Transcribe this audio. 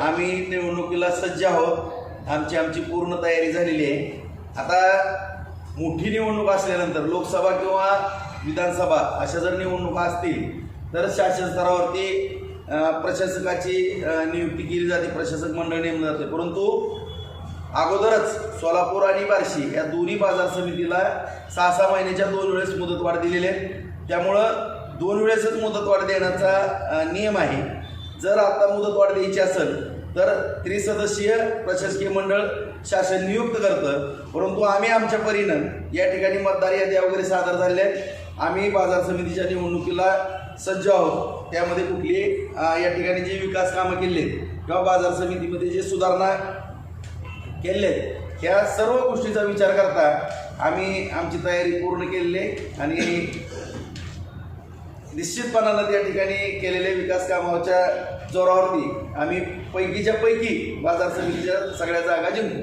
आम्ही निवडणुकीला सज्ज आहोत. आमची आमची पूर्ण तयारी झालेली आहे. आता मोठी निवडणूक असल्यानंतर लोकसभा किंवा विधानसभा अशा जर निवडणुका असतील तर शासन स्तरावरती प्रशासकाची नियुक्ती केली जाते. प्रशासक मंडळ नेमलं जाते. परंतु अगोदरच सोलापूर आणि बार्शी या दोन्ही बाजार समितीला सहा सहा महिन्याच्या दोन वेळेस मुदतवाढ दिलेली आहे. त्यामुळं दोन वेळेसच मुदतवाढ देण्याचा नियम आहे. जर आता मुदतवाढ द्यायची असेल तर त्रिसदस्यीय प्रशासकीय मंडळ शासन नियुक्त करतं. परंतु आम्ही आमच्या परीनं या ठिकाणी मतदार याद्या वगैरे सादर झालेल्या आहेत. आम्ही बाजार समितीच्या निवडणुकीला सज्ज आहोत. त्यामध्ये कुठली या ठिकाणी जे विकास कामं केले किंवा बाजार समितीमध्ये जे सुधारणा केले ह्या सर्व गोष्टीचा विचार करता आम्ही आमची तयारी पूर्ण केलेली आहे आणि निश्चितपणानं त्या ठिकाणी केलेल्या विकास कामाच्या जोरावरती आम्ही पैकीच्या पैकी बाजार समितीच्या सगळ्या जागा जिंकू.